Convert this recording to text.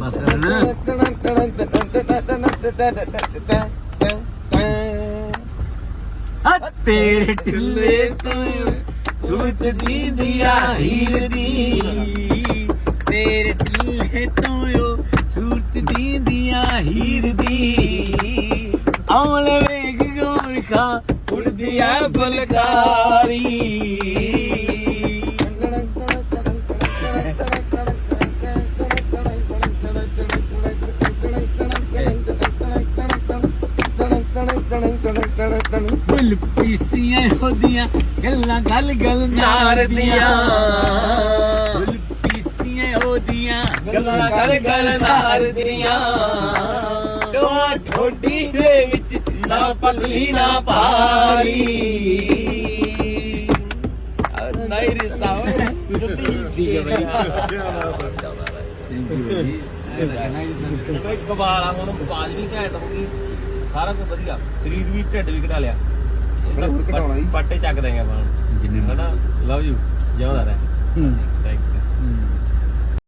ਬਸ ਕਰਨਾ। ਆ ਤੇਰੇ ਢਿੱਲੇ ਤੋਂ ਸੂਰਤ ਦੀ ਹੀਰ ਦੀ ਤੇਰੇ ਢਿੱਲੇ ਤੋਂ ਸੂਰਤ ਦੀ ਦਿਆ ਹੀਰ ਦੀ ਅਮਲ ਵੇਖ ਗੋਰਖਾ ਉੜਦੀ ਆ ਬਲਕਾਰੀ ਬੁੱਲ ਪੀਸੀਆਂ ਉਹਦੀਆਂ ਗੱਲਾਂ ਗੱਲ ਗੱਲ ਨਾਰਦੀਆਂ ਬੁੱਲ ਪੀਸੀਆਂ ਉਹਦੀਆਂ ਗੱਲਾਂ ਗੱਲ ਗੱਲ ਨਾਰਦੀਆਂ ਟੋਆ ਠੋਡੀ ਦੇ ਵਿੱਚ ਨਾ ਪੱਲੀ ਨਾ ਪਾਰੀ ਨਹੀਂ ਰਿਸਤਾ ਠੀਕ ਹੈ ਭਾਈ ਕਬਾਲ ਆ ਹੁਣ ਆਵਾਜ਼ ਵੀ ਘੈਂਟ ਹੋ ਗਈ। ਸਾਰਾ ਕੁਝ ਵਧੀਆ। ਸਰੀਰ ਵੀ ਢਿੱਡ ਵੀ ਘਟਾ ਲਿਆ। ਘਟਾਉਣਾ ਜੀ। ਪੱਟੇ ਚੱਕ ਦੇਂਗੇ ਆਪਾਂ। ਜਿੰਨੇ ਹਨਾ? ਲਵ ਯੂ ਜਿਉਂਦਾ ਰਹਿ।